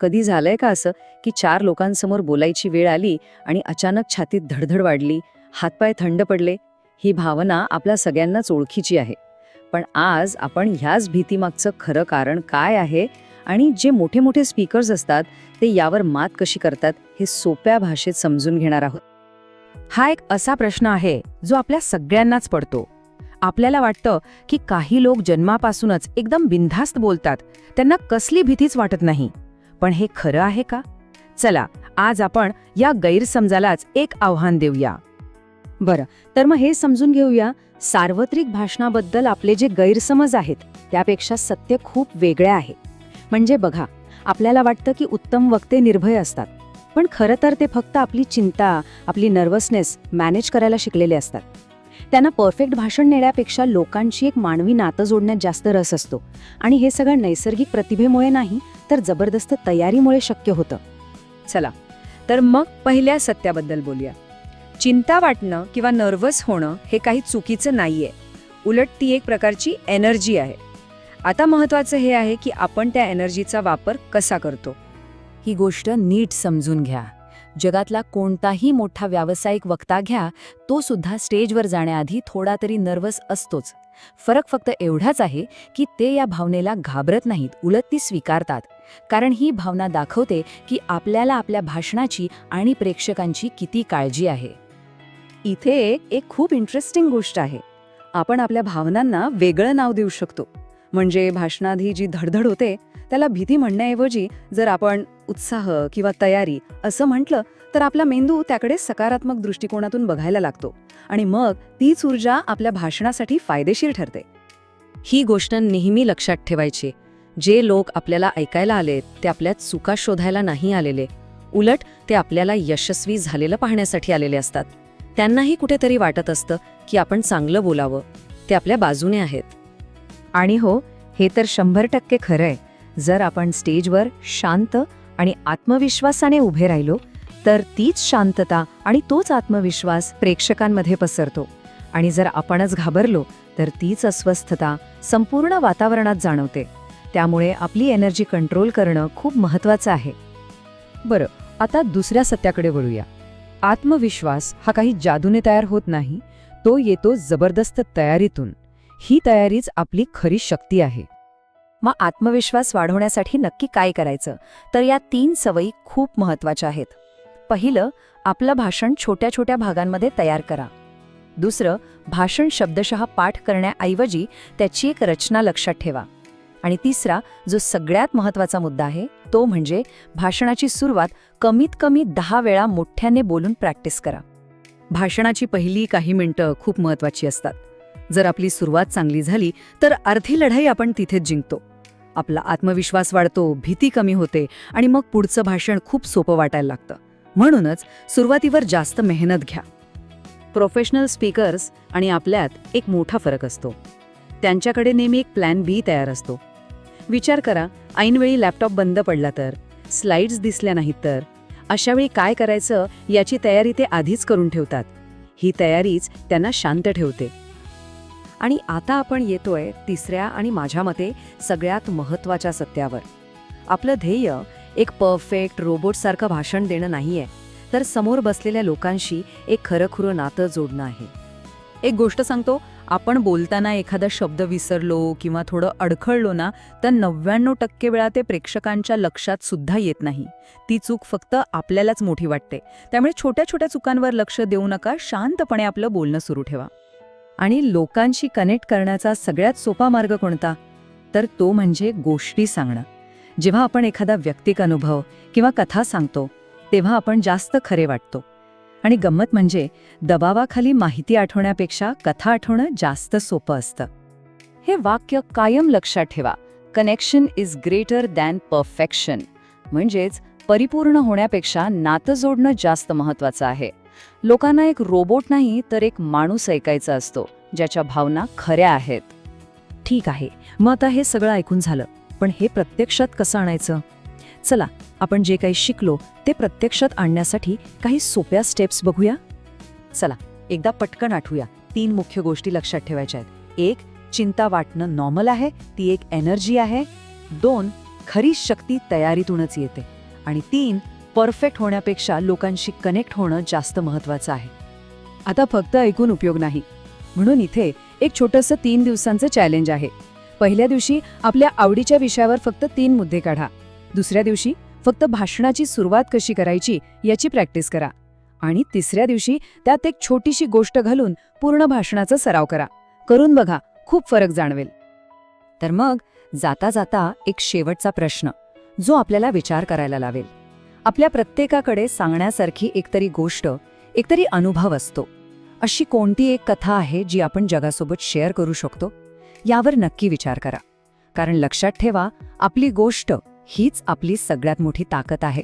कधी झालंय का असं की चार लोकांसमोर बोलायची वेळ आली आणि अचानक छातीत धडधड वाढली हातपाय थंड पडले? ही भावना आपल्या सगळ्यांनाच ओळखीची आहे. पण आज आपण ह्याच भीतीमागचं खरं कारण काय आहे आणि जे मोठे मोठे स्पीकर्स असतात ते यावर मात कशी करतात हे सोप्या भाषेत समजून घेणार आहोत. हा एक असा प्रश्न आहे जो आपल्या सगळ्यांनाच पडतो. आपल्याला वाटतं की काही लोक जन्मापासूनच एकदम बिनधास्त बोलतात त्यांना कसली भीतीच वाटत नाही. पण हे खरं आहे का? चला आज आपण या गैरसमजालाच एक आव्हान देऊया. बरं तर मग हे समजून घेऊया सार्वत्रिक भाषणाबद्दल आपले जे गैरसमज आहेत त्यापेक्षा सत्य खूप वेगळे आहे. म्हणजे बघा आपल्याला वाटतं की उत्तम वक्ते निर्भय असतात पण खरं तर ते फक्त आपली चिंता आपली नर्वसनेस मॅनेज करायला शिकलेले असतात. त्यांना परफेक्ट भाषण नेण्यापेक्षा लोकांशी एक मानवी नातं जोडण्यात जास्त रस असतो. आणि हे सगळं नैसर्गिक प्रतिभेमुळे नाही तर जबरदस्त तयारीमुळे शक्य होतं. चला तर मग पहिल्या सत्याबद्दल बोलूया. चिंता वाटणं किंवा नर्वस होणं हे काही चुकीचं नाहीये. उलट ती एक प्रकारची एनर्जी आहे. आता महत्वाचं हे आहे की आपण त्या एनर्जीचा वापर कसा करतो. ही गोष्ट नीट समजून घ्या. जगातला कोणताही मोठा व्यावसायिक वक्ता घ्या तो सुद्धा स्टेजवर जाण्याआधी थोडा तरी नर्वस असतोच. फरक फक्त एवढाच आहे की ते या भावनेला घाबरत नाहीत उलट ती स्वीकारतात. कारण ही भावना दाखवते की आपल्याला आपल्या भाषणाची आणि प्रेक्षकांची किती काळजी आहे. इथे एक खूप इंटरेस्टिंग गोष्ट आहे. आपण आपल्या भावनांना वेगळं नाव देऊ शकतो. म्हणजे भाषणाधी जी धडधड होते त्याला भीती म्हणण्याऐवजी जर आपण उत्साह किंवा तयारी असं म्हटलं तर आपला मेंदू त्याकडे सकारात्मक दृष्टिकोनातून बघायला लागतो. आणि मग तीच ऊर्जा आपल्या भाषणासाठी फायदेशीर ठरते. ही गोष्ट नेहमी लक्षात ठेवायची. जे लोक आपल्याला ऐकायला आलेत ते आपल्यात चुका शोधायला नाही आलेले. उलट ते आपल्याला यशस्वी झालेलं पाहण्यासाठी आलेले असतात. त्यांनाही कुठेतरी वाटत असतं की आपण चांगलं बोलावं. ते आपल्या बाजूने आहेत. आणि हो हे तर शंभर टक्के खरंय. जर आपण स्टेजवर शांत आणि आत्मविश्वासाने उभे राहिलो तर तीच शांतता आणि तोच आत्मविश्वास प्रेक्षकांमध्ये पसरतो. आणि जर आपणच घाबरलो तर तीच अस्वस्थता संपूर्ण वातावरणात जाणवते. त्यामुळे आपली एनर्जी कंट्रोल करणं खूप महत्त्वाचं आहे. बरं आता दुसऱ्या सत्याकडे वळूया. आत्मविश्वास हा काही जादूने तयार होत नाही तो येतो जबरदस्त तयारीतून. ही तयारीच आपली खरी शक्ती आहे. मग आत्मविश्वास वाढवण्यासाठी नक्की काय करायचं? तर या तीन सवयी खूप महत्त्वाच्या आहेत. पहिलं आपलं भाषण छोट्या छोट्या भागांमध्ये तयार करा. दुसरं भाषण शब्दशः पाठ करण्याऐवजी त्याची एक रचना लक्षात ठेवा. आणि तिसरा जो सगळ्यात महत्त्वाचा मुद्दा आहे तो म्हणजे भाषणाची सुरुवात कमीत कमी दहा वेळा मोठ्याने बोलून प्रॅक्टिस करा. भाषणाची पहिली काही मिनटं खूप महत्वाची असतात. जर आपली सुरुवात चांगली झाली तर अर्धी लढाई आपण तिथेच जिंकतो. आपला आत्मविश्वास वाढतो भीती कमी होते आणि मग पुढचं भाषण खूप सोपं वाटायला लागतं. म्हणूनच सुरुवातीवर जास्त मेहनत घ्या. प्रोफेशनल स्पीकर्स आणि आपल्यात एक मोठा फरक असतो. त्यांच्याकडे नेहमी एक प्लॅन बी तयार असतो. विचार करा ऐनवेळी लॅपटॉप बंद पडला तर? स्लाइड्स दिसल्या नाहीत तर? अशावेळी काय करायचं याची तयारी ते आधीच करून ठेवतात. ही तयारीच त्यांना शांत ठेवते. आणि आता आपण येतोय तिसऱ्या आणि माझ्या मते सगळ्यात महत्त्वाच्या सत्यावर. आपलं ध्येय एक परफेक्ट रोबोटसारखं भाषण देणं नाहीये तर समोर बसलेल्या लोकांशी एक खरंखुरं नातं जोडणं आहे. एक गोष्ट सांगतो आपण बोलताना एखादा शब्द विसरलो किंवा थोडं अडखळलो ना तर नव्याण्णव टक्के वेळा ते प्रेक्षकांच्या लक्षात सुद्धा येत नाही. ती चूक फक्त आपल्यालाच मोठी वाटते. त्यामुळे छोट्या छोट्या चुकांवर लक्ष देऊ नका शांतपणे आपलं बोलणं सुरू ठेवा. आणि लोकांशी कनेक्ट करण्याचा सगळ्यात सोपा मार्ग कोणता? तर तो म्हणजे गोष्टी सांगणं. जेव्हा आपण एखादा व्यक्तिक अनुभव किंवा कथा सांगतो तेव्हा आपण जास्त खरे वाटतो. आणि गंमत म्हणजे दबावाखाली माहिती आठवण्यापेक्षा कथा आठवणं जास्त सोपं असतं. हे वाक्य कायम लक्षात ठेवा. Connection is greater than perfection म्हणजेच परिपूर्ण होण्यापेक्षा नातं जोडणं जास्त महत्वाचं आहे. लोकांना एक रोबोट नाही तर एक माणूस ऐकायचा असतो ज्याच्या भावना खऱ्या आहेत. ठीक आहे मग आता हे सगळं ऐकून झालं पण हे प्रत्यक्षात कसं आणायचं? चला आपण जे काही शिकलो ते प्रत्यक्षात आणण्यासाठी काही सोप्या स्टेप्स बघूया. चला एकदा पटकन आठवूया तीन मुख्य गोष्टी लक्षात ठेवायच्या आहेत. एक चिंता वाटणं नॉर्मल आहे ती एक एनर्जी आहे. दोन खरी शक्ती तयारीतूनच येते. आणि तीन परफेक्ट होण्यापेक्षा लोकांशी कनेक्ट होणं जास्त महत्वाचं आहे. आता फक्त ऐकून उपयोग नाही. म्हणून इथे एक छोटंसं तीन दिवसांचं चॅलेंज आहे. पहिल्या दिवशी आपल्या आवडीच्या विषयावर फक्त तीन मुद्दे काढा. दुसऱ्या दिवशी फक्त भाषणाची सुरुवात कशी करायची याची प्रॅक्टिस करा. आणि तिसऱ्या दिवशी त्यात एक छोटीशी गोष्ट घालून पूर्ण भाषणाचा सराव करा. करून बघा खूप फरक जाणवेल. तर मग जाता जाता एक शेवटचा प्रश्न जो आपल्याला विचार करायला लावेल. आपल्या प्रत्येकाकडे सांगण्यासारखी एकतरी गोष्ट एकतरी अनुभव असतो. अशी कोणती एक कथा आहे जी आपण जगासोबत शेअर करू शकतो? यावर नक्की विचार करा. कारण लक्षात ठेवा आपली गोष्ट हीच आपली सगळ्यात मोठी ताकद आहे.